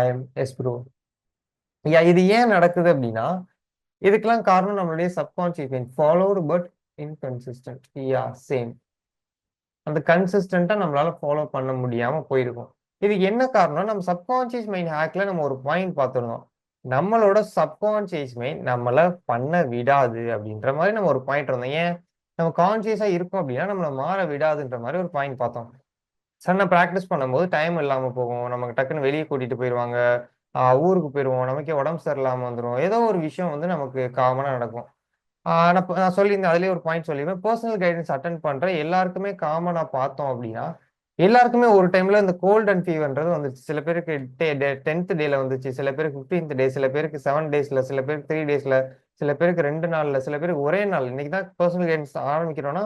I am S bro yeah இது ஏன் நடக்குது அப்படின்னா இதுக்கெல்லாம் காரணம் நம்மளுடைய subconscious mind followed but inconsistent yeah same அந்த கன்சிஸ்டண்ட்டாக நம்மளால ஃபாலோ பண்ண முடியாமல் போயிருக்கும். இதுக்கு என்ன காரணம்? நம்ம சப்கான்சியஸ் மைண்ட் ஹேக்கில் நம்ம ஒரு பாயிண்ட் பார்த்துருந்தோம். நம்மளோட சப்கான்சியஸ் மைண்ட் நம்மளை பண்ண விடாது அப்படின்ற மாதிரி நம்ம ஒரு பாயிண்ட் இருந்தோம். ஏன்? நம்ம கான்சியஸாக இருக்கோம் அப்படின்னா நம்மளை மாற விடாதுன்ற மாதிரி ஒரு பாயிண்ட் பார்த்தோம். சன்ன ப்ராக்டிஸ் பண்ணும்போது டைம் இல்லாம போகும். நமக்கு டக்குன்னு வெளியே கூட்டிட்டு போயிடுவாங்க ஊருக்கு போயிடுவோம் நமக்கே உடம்பு சரியில்லாம வந்துடும் ஏதோ ஒரு விஷயம் வந்து நமக்கு காமனா நடக்கும். ஆனால் நான் இப்ப- நான் சொல்லியிருந்தேன். அதுலேயே ஒரு பாயிண்ட் சொல்லியிருந்தேன் பர்சனல் கைடன்ஸ் அட்டன் பண்ற எல்லாருக்குமே காமனா பார்த்தோம் அப்படின்னா எல்லாருக்குமே ஒரு டைம்ல இந்த கோல்ட் அண்ட் ஃபீவர்ன்றது வந்துச்சு சில பேருக்கு டென்த் டேல வந்துச்சு சில பேருக்கு ஃபிஃப்டீன்த் டே சில பேருக்கு செவன் டேஸ்ல சில பேருக்கு த்ரீ டேஸ்ல சில பேருக்கு ரெண்டு நாள்ல சில பேருக்கு ஒரே நாள். இன்னைக்கு தான் பர்சனல் கைடன்ஸ் ஆரம்பிக்கிறோம்னா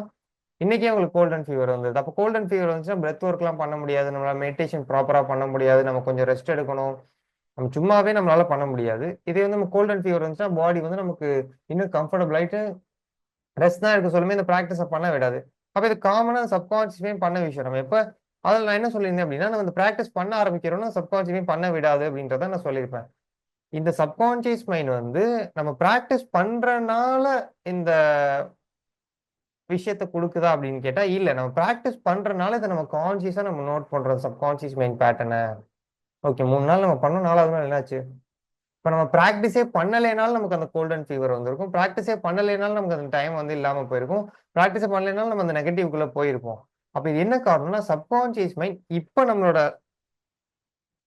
இன்னைக்கே உங்களுக்கு கோல்டன் ஃபீவர் வந்தது. அப்போ கோல்டன் ஃபீவர் வந்துச்சுன்னா பிரெத் ஒர்க்லாம் பண்ண முடியாது. நம்மளால் மெடிடேஷன் ப்ராப்பராக பண்ண முடியாது. நம்ம கொஞ்சம் ரெஸ்ட் எடுக்கணும். நம்ம சும்மாவே நம்மளால பண்ண முடியாது. இதே வந்து நம்ம கோல்டன் ஃபீவர் வந்துச்சுன்னா பாடி வந்து நமக்கு இன்னும் கம்ஃபர்டபுள் ஆயிட்டு ரெஸ்ட் தான் இருக்க சொல்லுமே. இந்த ப்ராக்டிஸை பண்ண விடாது. அப்போ இது காமனாக சப்கான்சியஸே பண்ண விஷயம். நம்ம எப்போ அதில் நான் என்ன சொல்லியிருந்தேன் அப்படின்னா நம்ம இந்த ப்ராக்டிஸ் பண்ண ஆரம்பிக்கிறோம்னா சப்கான்சியஸே பண்ண விடாது அப்படின்றத நான் சொல்லியிருப்பேன். இந்த சப்கான்சியஸ் மைண்ட் வந்து நம்ம ப்ராக்டிஸ் பண்றனால இந்த விஷயத்த கொடுக்குதா அப்படின்னு கேட்டா இல்ல. நம்ம ப்ராக்டிஸ் பண்றதுனால இதை நம்ம கான்சியஸா நம்ம நோட் பண்றோம் சப்கான்சியஸ் மைண்ட் பேட்டர்னை ஓகே மூணு நாள் நம்ம பண்ணோம் நாலாவது நாள் என்னாச்சு? இப்போ நம்ம ப்ராக்டிஸே பண்ணலைனாலும் நமக்கு அந்த கோல்டன் ஃபீவர் வந்திருக்கும். ப்ராக்டிஸே பண்ணலைனாலும் நமக்கு அந்த டைம் வந்து இல்லாம போயிருக்கும். ப்ராக்டிஸே பண்ணலைனாலும் நம்ம அந்த நெகட்டிவ்குள்ள போயிருப்போம். அப்போ இது என்ன காரணம்னா சப்கான்சியஸ் மைண்ட் இப்போ நம்மளோட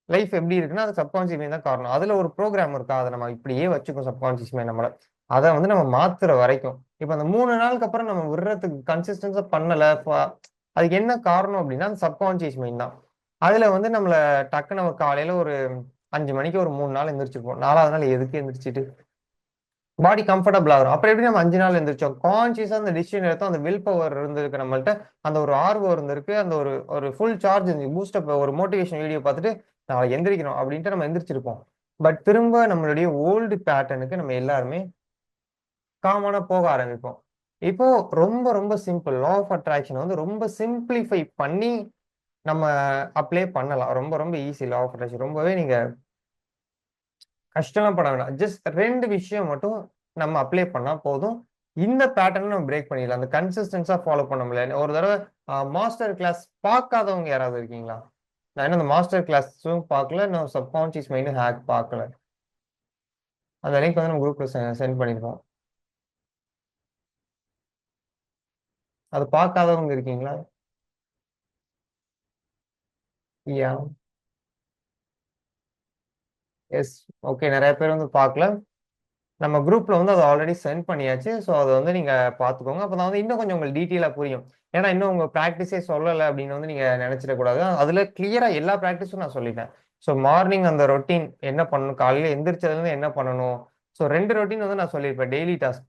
லைஃப் எப்படி இருக்குன்னா அது சப்கான்சியஸ் மைண்ட் தான் காரணம். அதுல ஒரு ப்ரோக்ராம் இருக்கா அதை நம்ம இப்படியே வச்சுக்கோம் சப்கான்சியஸ் மைண்ட் நம்மள. அதை வந்து நம்ம மாத்துற வரைக்கும். இப்போ அந்த மூணு நாளுக்கு அப்புறம் நம்ம விடுறதுக்கு கன்சிஸ்டன்ஸா பண்ணல அதுக்கு என்ன காரணம் அப்படின்னா அந்த சப்கான்சியஸ் மைண்ட் தான். அதுல வந்து நம்மள டக்குன்னு நம்ம காலையில ஒரு அஞ்சு மணிக்கு ஒரு மூணு நாள் எந்திரிச்சிருப்போம். நாலாவது நாள் எதுக்கு எந்திரிச்சிட்டு? பாடி கம்ஃபர்டபுள் ஆகும் அப்புறம் எப்படி நம்ம அஞ்சு நாள் எழுந்திரிச்சோம் கான்சியஸா அந்த டிசிஷன் எடுத்தோம். அந்த வில் பவர் இருந்திருக்கு நம்மள்ட்ட. அந்த ஒரு ஆர்வம் இருந்திருக்கு. அந்த ஒரு ஒரு ஃபுல் சார்ஜ் பூஸ்டப் ஒரு மோட்டிவேஷன் வீடியோ பார்த்துட்டு நாளை எந்திரிக்கணும் அப்படின்ட்டு நம்ம எந்திரிச்சிருப்போம். பட் திரும்ப நம்மளுடைய ஓல்டு பேட்டர்னுக்கு நம்ம எல்லாருமே காமனாக போக ஆரம்பிப்போம். இப்போ ரொம்ப ரொம்ப சிம்பிள் லா ஆஃப் அட்ராக்ஷன் வந்து ரொம்ப சிம்பிளிஃபை பண்ணி நம்ம அப்ளை பண்ணலாம். ரொம்ப ரொம்ப ஈஸி லா ஆஃப் அட்ராக்ஷன் ரொம்பவே நீங்க கஷ்டம்லாம் பட வேணாம். ஜஸ்ட் ரெண்டு விஷயம் மட்டும் நம்ம அப்ளை பண்ணா போதும். இந்த பேட்டர்னை நம்ம பிரேக் பண்ணிடலாம். அந்த கன்சிஸ்டன்ஸா ஃபாலோ பண்ண முடியல. ஒரு தடவை மாஸ்டர் கிளாஸ் பார்க்காதவங்க யாராவது இருக்கீங்களா? நான் என்ன அந்த மாஸ்டர் கிளாஸும் பார்க்கல. நான் சப்கான்சியஸ் மைண்டும் ஹேக் பார்க்கல. அந்த லிங்க் வந்து நம்ம குரூப்ல சென்ட் பண்ணிருக்கோம். அது பார்க்காதவங்க இருக்கீங்களா? யா. எஸ் ஓகே நிறைய பேர் வந்து பார்க்கல. நம்ம குரூப்ல வந்து அதை ஆல்ரெடி சென்ட் பண்ணியாச்சு. ஸோ அதை வந்து நீங்க பார்த்துக்கோங்க. அப்போ வந்து இன்னும் கொஞ்சம் உங்களுக்கு டீட்டெயிலாக புரியும். ஏன்னா இன்னும் உங்க ப்ராக்டிஸே சொல்லலை அப்படின்னு வந்து நீங்க நினைச்சிடக்கூடாது. அதுல கிளியரா எல்லா ப்ராக்டிஸும் நான் சொல்லிட்டேன். ஸோ மார்னிங் அந்த ரொட்டீன் என்ன பண்ணணும்? காலையில எந்திரிச்சதுலேருந்து என்ன பண்ணணும்? ஸோ ரெண்டு ரொட்டீன் வந்து நான் சொல்லியிருப்பேன். Daily task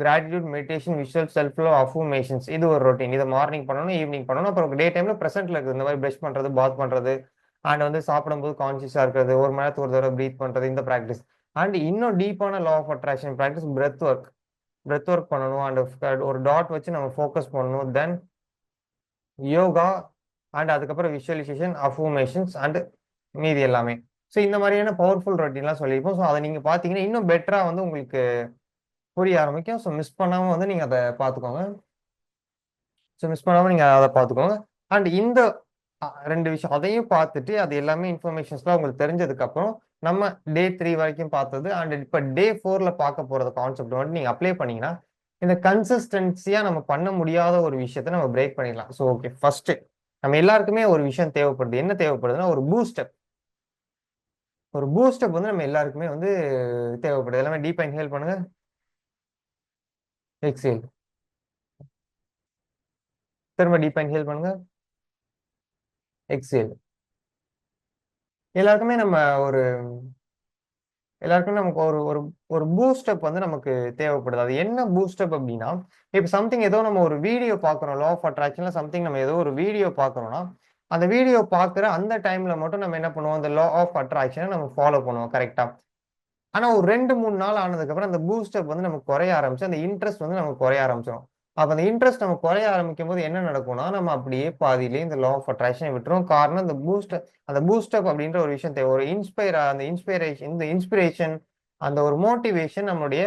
gratitude meditation visual self love affirmations இது ஒரு ரொட்டீன் இதை மார்னிங் பண்ணணும் ஈவினிங் பண்ணணும். அப்புறம் டே டைமில் ப்ரெசென்ட்டில் இருக்குது இந்த மாதிரி ப்ரஷ் பண்ணுறது பாத் பண்ணுறது அண்ட் வந்து சாப்பிடும்போது கான்சியஸாக இருக்கிறது ஒரு மணி நேரத்துக்கு ஒரு தடவை ப்ரீத் பண்ணுறது இந்த ப்ராக்டிஸ் அண்ட் இன்னும் டீப்பான law of attraction practice breath work breath work பண்ணணும் அண்ட் ஒரு டாட் வச்சு நம்ம ஃபோக்கஸ் பண்ணணும் தென் யோகா அண்ட் அதுக்கப்புறம் விஷுவலைசேஷன் அஃபர்மேஷன்ஸ் அண்ட் மீதி எல்லாமே. ஸோ இந்த மாதிரியான பவர்ஃபுல் ரொட்டீன்லாம் சொல்லியிருப்போம். ஸோ அதை நீங்கள் பார்த்தீங்கன்னா இன்னும் பெட்டராக வந்து உங்களுக்கு புரிய ஆரம்பிக்கும். ஸோ மிஸ் பண்ணாமல் வந்து நீங்கள் அதை பார்த்துக்கோங்க ஸோ மிஸ் பண்ணாமல் நீங்கள் அதை பார்த்துக்கோங்க அண்ட் இந்த ரெண்டு விஷயம் அதையும் பார்த்துட்டு அது எல்லாமே இன்ஃபர்மேஷன்ஸ்லாம் உங்களுக்கு தெரிஞ்சதுக்கப்புறம் நம்ம டே த்ரீ வரைக்கும் பார்த்தது அண்ட் இப்போ டே ஃபோரில் பார்க்க போகிறது கான்செப்ட் வந்து நீங்கள் அப்ளை பண்ணீங்கன்னா இந்த கன்சிஸ்டன்சியாக நம்ம பண்ண முடியாத ஒரு விஷயத்த நம்ம பிரேக் பண்ணிடலாம். ஸோ ஓகே ஃபஸ்ட்டு நம்ம எல்லாருக்குமே ஒரு விஷயம் தேவைப்படுது. என்ன தேவைப்படுதுன்னா ஒரு பூஸ்டப் ஒரு பூஸ்டப் வந்து நம்ம எல்லாருக்குமே வந்து தேவைப்படுது. எல்லாமே டீப் ஹெல்ப் பண்ணுங்க. எக்ஸேல் திரும்ப டீப் இன்ஹேல் பண்ணுங்க. எக்ஸேல் எல்லாருக்குமே நம்ம ஒரு எல்லாருக்குமே நமக்கு ஒரு ஒரு ஒரு பூஸ்டப் வந்து நமக்கு தேவைப்படுது. அது என்ன பூஸ்டப் அப்படின்னா இப்போ சம்திங் ஏதோ நம்ம ஒரு வீடியோ பார்க்குறோம் லா ஆஃப் அட்ராக்ஷன்ல சம்திங் நம்ம ஏதோ ஒரு வீடியோ பார்க்குறோம்னா அந்த வீடியோ பார்க்குற அந்த டைம்ல மட்டும் நம்ம என்ன பண்ணுவோம்? அந்த லா ஆஃப் அட்ராக்ஷனை நம்ம ஃபாலோ பண்ணுவோம் கரெக்டாக ஆனா ஒரு ரெண்டு மூணு நாள் ஆனதுக்கப்புறம் அந்த பூஸ்டப் வந்து நமக்கு குறைய ஆரம்பிச்சு அந்த இன்ட்ரெஸ்ட் வந்து நமக்கு குறைய ஆரம்பிச்சிடும் அப்போ அந்த இன்ட்ரெஸ்ட் நம்ம குறைய ஆரம்பிக்கும் போது என்ன நடக்கும்னா, நம்ம அப்படியே பாதியிலேயே இந்த லா ஆஃப் அட்ராக்ஷனை விட்டுரும் காரணம் இந்த பூஸ்டர் அந்த பூஸ்டப் அப்படின்ற ஒரு விஷயம் தேவை. ஒரு இன்ஸ்பயர் அந்த இன்ஸ்பிரேஷன் இந்த இன்ஸ்பிரேஷன் அந்த ஒரு மோட்டிவேஷன் நம்மளுடைய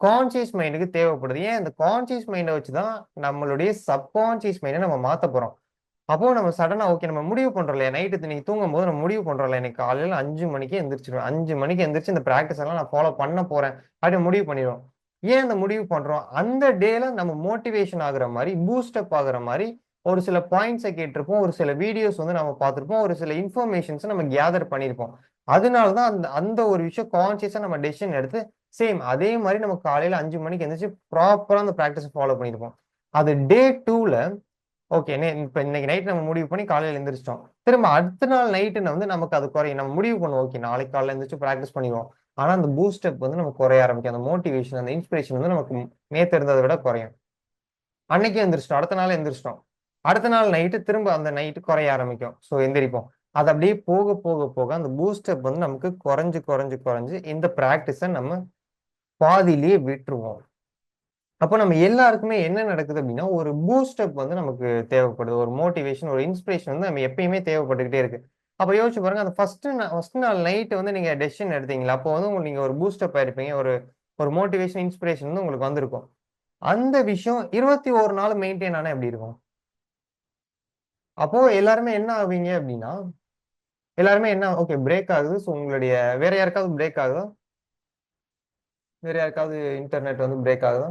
கான்சியஸ் மைண்டுக்கு தேவைப்படுது. ஏன் இந்த கான்சியஸ் மைண்டை வச்சு தான் நம்மளுடைய சப்கான்சியஸ் மைண்டை நம்ம மாற்ற போகிறோம் அப்போ நம்ம சடனா ஓகே நம்ம முடிவு பண்றோம் இல்லையா? நைட்டு இன்னைக்கு தூங்கும்போது நம்ம முடிவு பண்றோம்ல, இன்னைக்கு காலையில 5 மணிக்கே எந்திரிச்சுருவேன். 5 மணிக்கு எந்திரிச்சு இந்த ப்ராக்டிஸ் எல்லாம் நான் ஃபாலோ பண்ண போறேன். அப்படின்னு முடிவு பண்ணிடுவோம் ஏன் அந்த முடிவு பண்றோம்? அந்த டேல நம்ம மோட்டிவேஷன் ஆகுற மாதிரி பூஸ்டப் ஆகுற மாதிரி ஒரு சில பாயிண்ட்ஸை கேட்டிருப்போம். ஒரு சில வீடியோஸ் வந்து நம்ம பார்த்துருப்போம் ஒரு சில இன்ஃபர்மேஷன்ஸ் நம்ம கேதர் பண்ணியிருப்போம். அதனால தான் அந்த அந்த ஒரு விஷயம் கான்சியஸாக நம்ம டெசிஷன் எடுத்து சேம் அதே மாதிரி நம்ம காலையில் அஞ்சு மணிக்கு எந்திரிச்சு ப்ராப்பராக அந்த ப்ராக்டிஸை ஃபாலோ பண்ணியிருப்போம். அது டே டூவில் ஓகே நே இன்னைக்கு நைட் நம்ம முடிவு பண்ணி காலையில எழுந்திரிச்சிட்டோம் திரும்ப அடுத்த நாள் நைட்டு வந்து நமக்கு அது குறையும். நம்ம முடிவு பண்ணுவோம். ஓகே நாளைக்கு காலையில எழுந்திரிச்சு ப்ராக்டிஸ் பண்ணிடுவோம் ஆனா அந்த பூஸ்டப் வந்து நமக்கு குறைய ஆரம்பிக்கும். அந்த மோட்டிவேஷன், அந்த இன்ஸ்பிரேஷன் வந்து நமக்கு நேத்து இருந்ததை விட குறையும். அன்னைக்கே எந்திரிச்சிட்டோம். அடுத்த நாள் எந்திரிச்சிட்டோம். அடுத்த நாள் நைட்டு திரும்ப அந்த நைட்டு குறைய ஆரம்பிக்கும். ஸோ எந்திரிப்போம். அது அப்படியே போக, போக, போக அந்த பூஸ்டப் வந்து நமக்கு குறைஞ்சு, குறைஞ்சு, குறைஞ்சு இந்த ப்ராக்டிஸை நம்ம பாதியிலேயே விட்டுருவோம். அப்போ நம்ம எல்லாருக்குமே என்ன நடக்குது அப்படின்னா, ஒரு பூஸ்டப் வந்து நமக்கு தேவைப்படுது. ஒரு மோட்டிவேஷன், ஒரு இன்ஸ்பிரேஷன் வந்து நம்ம எப்பயுமே தேவைப்பட்டுக்கிட்டே இருக்கு. அப்போ யோசிச்சு பாருங்க, அந்த ஃபர்ஸ்ட் ஃபர்ஸ்ட் நாள் நைட் வந்து நீங்க டெசிஷன் எடுத்தீங்களா அப்போ வந்து உங்களுக்கு நீங்க ஒரு பூஸ்டப் ஆயிருப்பீங்க. ஒரு ஒரு மோட்டிவேஷன், இன்ஸ்பிரேஷன் வந்து உங்களுக்கு வந்திருக்கும். அந்த விஷயம் 21 நாள் மெயின்டெயின் ஆனா எப்படி இருக்கும்? அப்போ எல்லாருமே என்ன ஆவீங்க அப்படின்னா, எல்லாருமே என்ன ஓகே பிரேக் ஆகுது. ஸோ உங்களுடைய வேற யாருக்காவது பிரேக் ஆகுதா? வேற யாருக்காவது இன்டர்நெட் வந்து பிரேக் ஆகுதா?